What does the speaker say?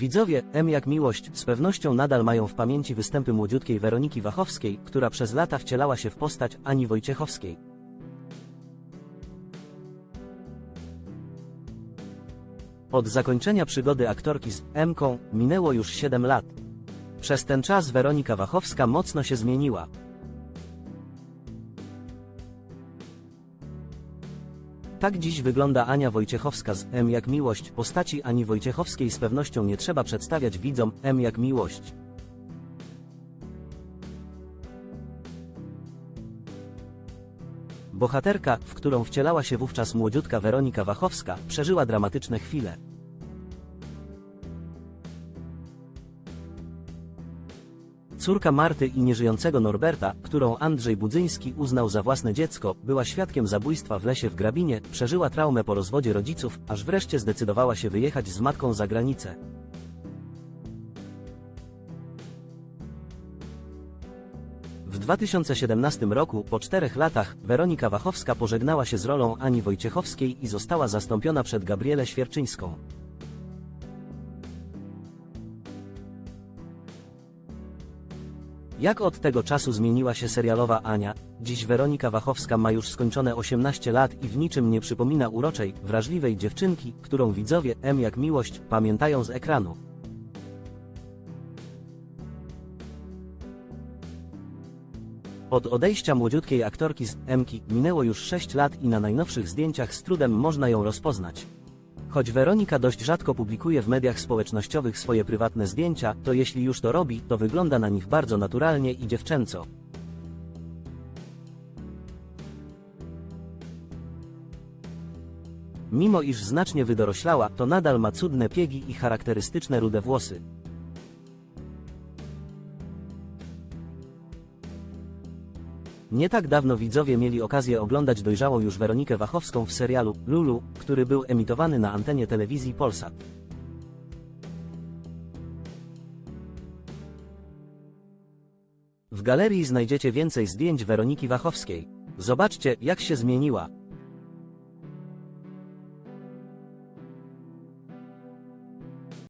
Widzowie, M jak miłość, z pewnością nadal mają w pamięci występy młodziutkiej Weroniki Wachowskiej, która przez lata wcielała się w postać Ani Wojciechowskiej. Od zakończenia przygody aktorki z Emką minęło już 7 lat. Przez ten czas Weronika Wachowska mocno się zmieniła. Tak dziś wygląda Ania Wojciechowska z M jak miłość. Postaci Ani Wojciechowskiej z pewnością nie trzeba przedstawiać widzom M jak miłość. Bohaterka, w którą wcielała się wówczas młodziutka Weronika Wachowska, przeżyła dramatyczne chwile. Córka Marty i nieżyjącego Norberta, którą Andrzej Budzyński uznał za własne dziecko, była świadkiem zabójstwa w lesie w Grabinie, przeżyła traumę po rozwodzie rodziców, aż wreszcie zdecydowała się wyjechać z matką za granicę. W 2017 roku, po czterech latach, Weronika Wachowska pożegnała się z rolą Ani Wojciechowskiej i została zastąpiona przed Gabrielę Świerczyńską. Jak od tego czasu zmieniła się serialowa Ania? Dziś Weronika Wachowska ma już skończone 18 lat i w niczym nie przypomina uroczej, wrażliwej dziewczynki, którą widzowie M jak miłość pamiętają z ekranu. Od odejścia młodziutkiej aktorki z Emki minęło już 6 lat i na najnowszych zdjęciach z trudem można ją rozpoznać. Choć Weronika dość rzadko publikuje w mediach społecznościowych swoje prywatne zdjęcia, to jeśli już to robi, to wygląda na nich bardzo naturalnie i dziewczęco. Mimo iż znacznie wydoroślała, to nadal ma cudne piegi i charakterystyczne rude włosy. Nie tak dawno widzowie mieli okazję oglądać dojrzałą już Weronikę Wachowską w serialu Lulu, który był emitowany na antenie telewizji Polsat. W galerii znajdziecie więcej zdjęć Weroniki Wachowskiej. Zobaczcie, jak się zmieniła.